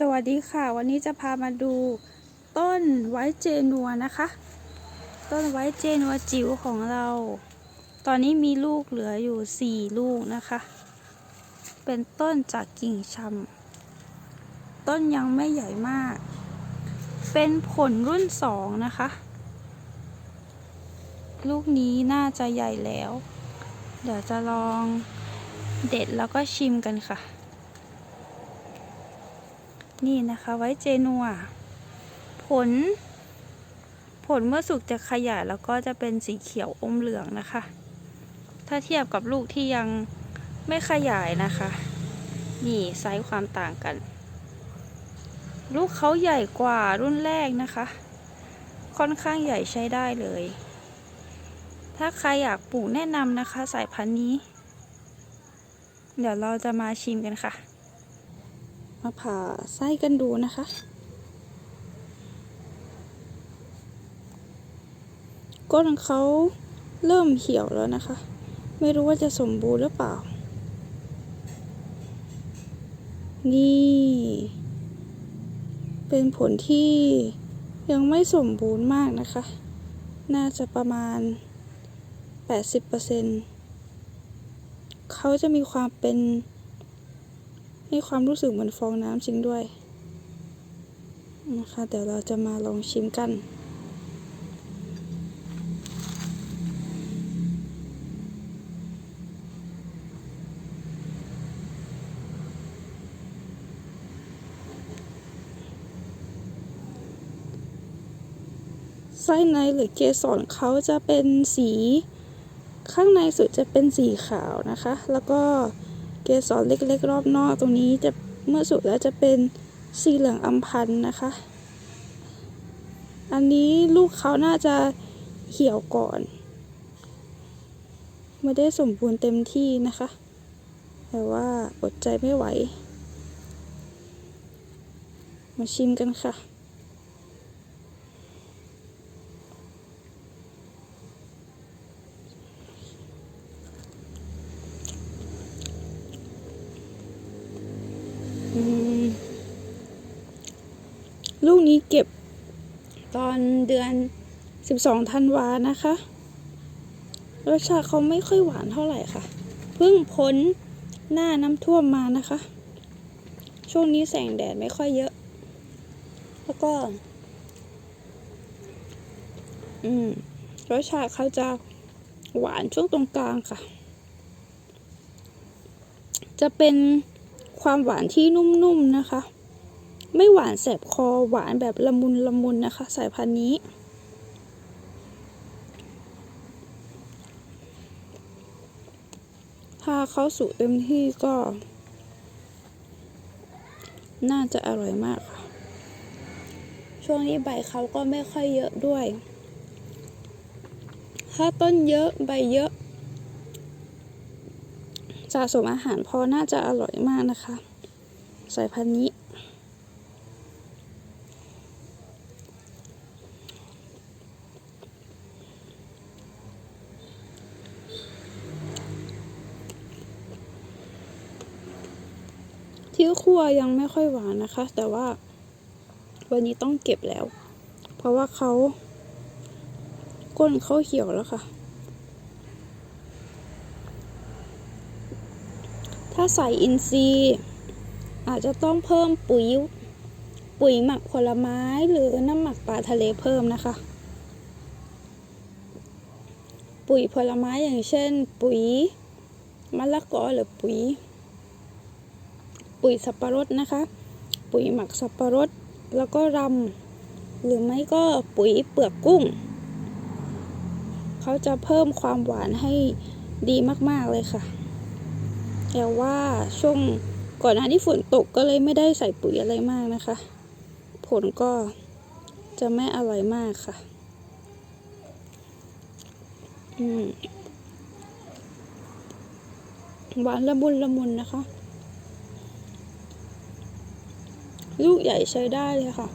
สวัสดีค่ะ วันนี้จะพามาดูต้นไว้เจนัวนะคะ ต้นไว้เจนัวจิ๋วของเรา ตอนนี้มีลูกเหลืออยู่สี่ลูกนะคะ เป็นต้นจากกิ่งชำต้นยังไม่ใหญ่มาก เป็นผลรุ่นสองนะคะ ลูกนี้น่าจะใหญ่แล้ว เดี๋ยวจะลองเด็ดแล้วก็ชิมกันค่ะ นี่นะคะไว้เจนัว ผล ผลเมื่อสุกจะขยายแล้วก็จะเป็นสีเขียวอมเหลืองนะคะ ถ้าเทียบกับลูกที่ยังไม่ขยายนะคะ นี่ไซส์ความต่างกัน ลูกเขาใหญ่กว่ารุ่นแรกนะคะ ค่อนข้างใหญ่ใช้ได้เลย ถ้าใครอยากปลูกแนะนำนะคะ สายพันธุ์นี้ เดี๋ยวเราจะมาชิมกันค่ะ มาผ่าไส้กันดูนะคะ ก้นเขาเริ่มเหี่ยวแล้วนะคะ ไม่รู้ว่าจะสมบูรณ์หรือเปล่า นี่ เป็นผลที่ยังไม่สมบูรณ์มากนะคะ น่าจะประมาณ 80%เขาจะมีความเป็น ให้ความรู้สึกเหมือนฟองน้ำจริงด้วยนะคะเดี๋ยวเราจะมาลองชิมกัน ไส้ในหรือเกสรเขาจะเป็นสี ข้างในสุดจะเป็นสีขาวนะคะ แล้วก็ เกสรเล็กๆ รอบนอกตรงนี้จะเมื่อสุกแล้วจะเป็นสีเหลืองอัมพันธ์นะคะ อันนี้ลูกเขาน่าจะเหี่ยวก่อนไม่ได้สมบูรณ์เต็มที่นะคะ แต่ว่าอดใจไม่ไหว มาชิมกันค่ะ ลูกนี้เก็บตอนเดือน 12ธันวานะคะ รสชาติเขาไม่ค่อยหวานเท่าไหร่ค่ะ เพิ่งพ้นหน้าน้ำท่วมมานะคะ ช่วงนี้แสงแดดไม่ค่อยเยอะ แล้วก็ อืม รสชาติเขาจะหวานช่วงตรงกลางค่ะ จะเป็นความหวานที่นุ่มๆนะคะ ไม่หวานแสบคอหวานแบบละมุนละมุนนะคะ สายพันธุ์นี้ ถ้าเขาสุกเต็มที่ก็ น่าจะอร่อยมากค่ะ ช่วงนี้ใบเขาก็ไม่ค่อยเยอะด้วย ถ้าต้นเยอะใบเยอะสะสมอาหารพอน่าจะอร่อยมากนะคะ สายพันธุ์นี้ ที่คั่วยังไม่ค่อยหวานนะคะ แต่ว่าวันนี้ต้องเก็บแล้ว เพราะว่าเขาก้นเขาเหี่ยวแล้วค่ะ ถ้าใส่อินทรีย์อาจจะต้องเพิ่มปุ๋ยปุ๋ยหมักผลไม้หรือน้ำหมักปลาทะเลเพิ่มนะคะ ปุ๋ยผลไม้อย่างเช่น ปุ๋ยมะละกอหรือปุ๋ย ปุ๋ยสับปะรดนะคะ ปุ๋ยหมักสับปะรด แล้วก็รำหรือไม่ก็ปุ๋ยเปลือกกุ้ง เขาจะเพิ่มความหวานให้ดีมากๆเลยค่ะ แต่ว่าช่วงก่อนหน้าที่ฝนตกก็เลยไม่ได้ใส่ปุ๋ยอะไรมากนะคะ ผลก็จะไม่อร่อยมากค่ะ อืมหวานละมุนละมุนนะคะ ลูกใหญ่ใช้ได้เลยค่ะ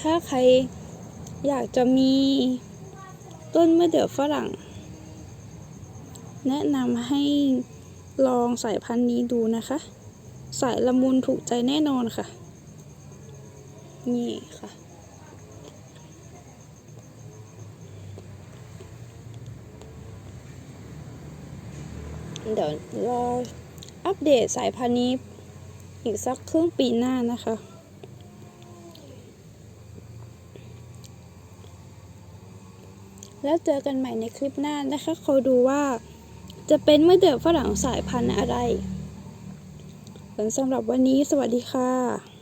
ถ้าใครอยากจะมีต้นมะเดื่อฝรั่ง แนะนำให้ลองสายพันธุ์นี้ดูนะคะ สายละมุนถูกใจแน่นอนค่ะ นี่ค่ะเดี๋ยวรออัปเดตสายพันธุ์นี้ อีกสักครึ่งปีหน้านะคะ แล้วเจอกันใหม่ในคลิปหน้านะคะคอยดูว่าจะเป็นเมื่อเดือฝรั่งสายพันธุ์อะไรส่วนสำหรับวันนี้สวัสดีค่ะ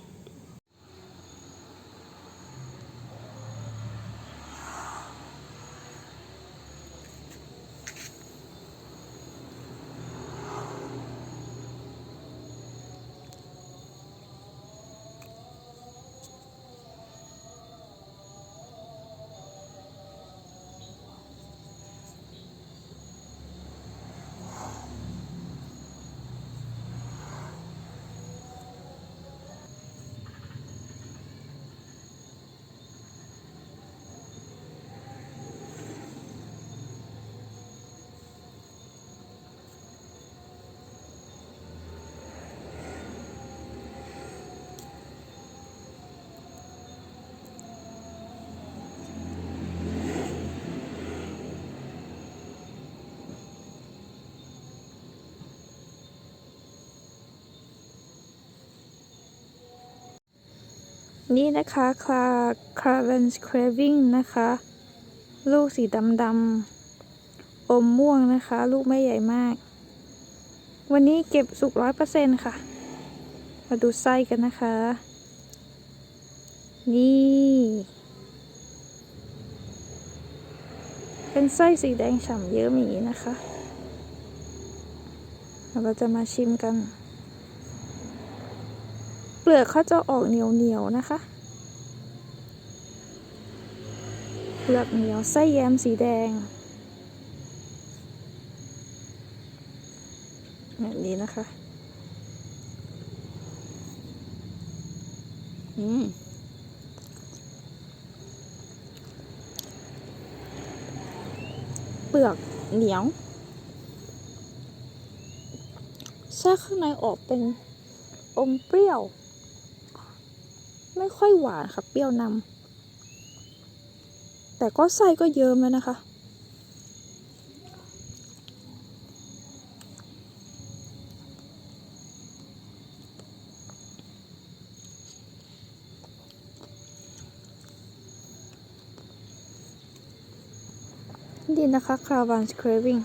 นี่นะคะคลาคลาเวนส craving นะคะ ลูกสีดำดำๆ อมม่วงนะคะ ลูกไม่ใหญ่มาก วันนี้เก็บสุกร้อยเปอร์เซ็นค่ะ มาดูไส้กันนะคะ นี่ เป็นไส้สีแดงฉ่ำเยอะหมีนะคะ เราจะมาชิมกัน เปลือกเขาจะออกเหนียวเหนียวๆนะคะ เปลือกเหนียวไส้แยมสีแดงแบบนี้นะคะ อืมเปลือกเหนียวไส้ข้างในออกเป็นอมเปรี้ยว ไม่ค่อยหวานค่ะ เปรี้ยวนำแต่ก็ไส้ก็เยิ้มแล้วนะคะ ดีนะคะคาราวานส craving